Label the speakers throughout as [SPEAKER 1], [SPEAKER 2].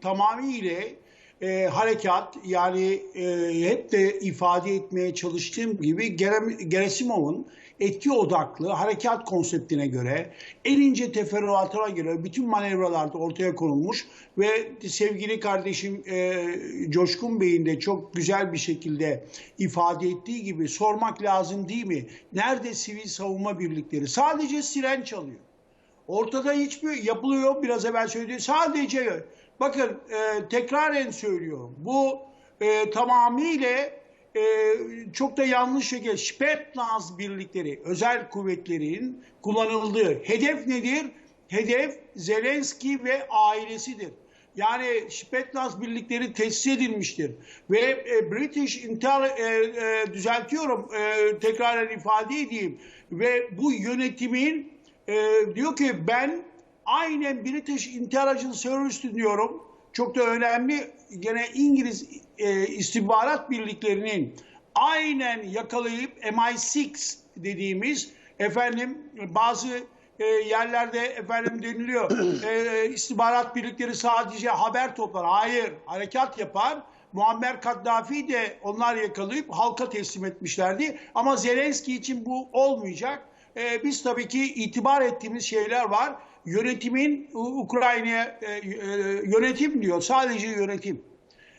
[SPEAKER 1] tamamıyla e, harekat yani e, hep de ifade etmeye çalıştığım gibi Gerasimov'un etki odaklı harekat konseptine göre en ince teferruatına göre bütün manevralarda ortaya konulmuş ve sevgili kardeşim e, Coşkun Bey'in de çok güzel bir şekilde ifade ettiği gibi sormak lazım değil mi? Nerede sivil savunma birlikleri? Sadece siren çalıyor. Ortada hiçbir yapılıyor biraz evvel söylediğim sadece bakın e, tekraren söylüyorum bu e, tamamıyla e, çok da yanlış şekilde Spetsnaz birlikleri özel kuvvetlerin kullanıldığı hedef nedir? Hedef Zelenski ve ailesidir. Yani Spetsnaz birlikleri tesis edilmiştir. Ve e, British Intel e, e, düzeltiyorum e, tekrar ifade edeyim. Ve bu yönetimin e, diyor ki ben aynen British Intelligence Service diyorum. Çok da önemli gene İngiliz e, istihbarat birliklerinin aynen yakalayıp MI6 dediğimiz efendim bazı e, yerlerde efendim deniliyor e, istihbarat birlikleri sadece haber toplar. Hayır harekat yapar. Muammer Kaddafi de onlar yakalayıp halka teslim etmişlerdi. Ama Zelenski için bu olmayacak. Ee, biz tabii ki itibar ettiğimiz şeyler var. Yönetimin Ukrayna'ya e, e, yönetim diyor. Sadece yönetim.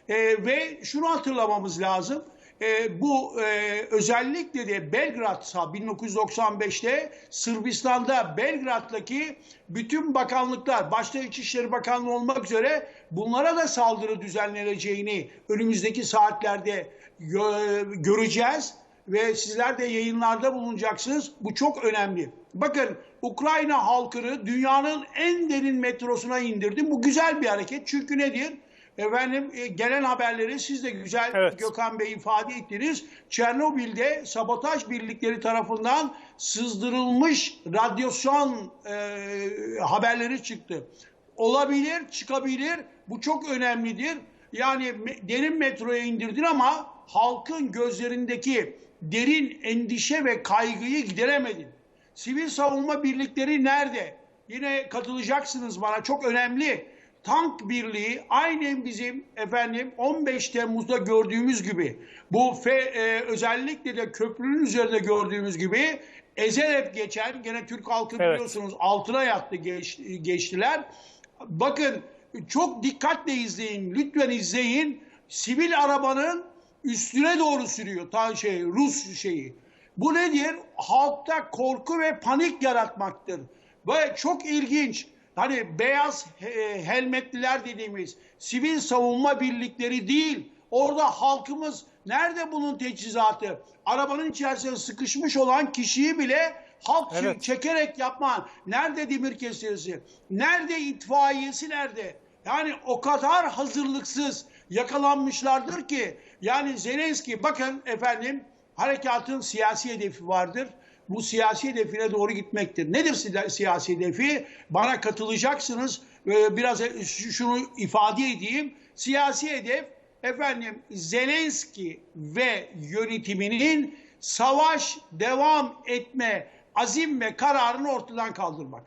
[SPEAKER 1] E, ve şunu hatırlamamız lazım. E, bu e, özellikle de Belgrad'sa 1995'te Sırbistan'da Belgrad'daki bütün bakanlıklar başta İçişleri Bakanlığı olmak üzere bunlara da saldırı düzenleneceğini önümüzdeki saatlerde gö- göreceğiz ve sizler de yayınlarda bulunacaksınız. Bu çok önemli. Bakın Ukrayna halkını dünyanın en derin metrosuna indirdi. Bu güzel bir hareket. Çünkü nedir? Efendim e, gelen haberleri siz de güzel
[SPEAKER 2] Evet.
[SPEAKER 1] Gökhan Bey ifade ettiniz. Çernobil'de sabotaj birlikleri tarafından sızdırılmış radyasyon e, haberleri çıktı. Olabilir, çıkabilir. Bu çok önemlidir. Yani derin metroya indirdin ama halkın gözlerindeki derin endişe ve kaygıyı gideremedin. Sivil savunma birlikleri nerede? Yine katılacaksınız bana çok önemli. Tank birliği aynen bizim efendim 15 Temmuz'da gördüğümüz gibi bu fe, e, özellikle de köprünün üzerinde gördüğümüz gibi ezerek geçen gene Türk halkı
[SPEAKER 2] Evet.
[SPEAKER 1] biliyorsunuz altına yattı geç- geçtiler. Bakın çok dikkatle izleyin lütfen izleyin sivil arabanın üstüne doğru sürüyor ta şey Rus şeyi. Bu nedir? Halkta korku ve panik yaratmaktır. Ve çok ilginç. Hani beyaz e, helmetliler dediğimiz sivil savunma birlikleri değil. Orada halkımız nerede bunun teçhizatı? Arabanın içerisinde sıkışmış olan kişiyi bile halk
[SPEAKER 2] Evet.
[SPEAKER 1] çekerek yapman. Nerede demir kesilisi? Nerede itfaiyesi nerede? Yani o kadar hazırlıksız yakalanmışlardır ki yani Zelenski bakın efendim harekatın siyasi hedefi vardır. Bu siyasi hedefine doğru gitmektir. Nedir si- siyasi hedefi? Bana katılacaksınız. Ee, Biraz e- şu- şunu ifade edeyim. Siyasi hedef efendim Zelenski ve yönetiminin savaş devam etme azim ve kararını ortadan kaldırmak.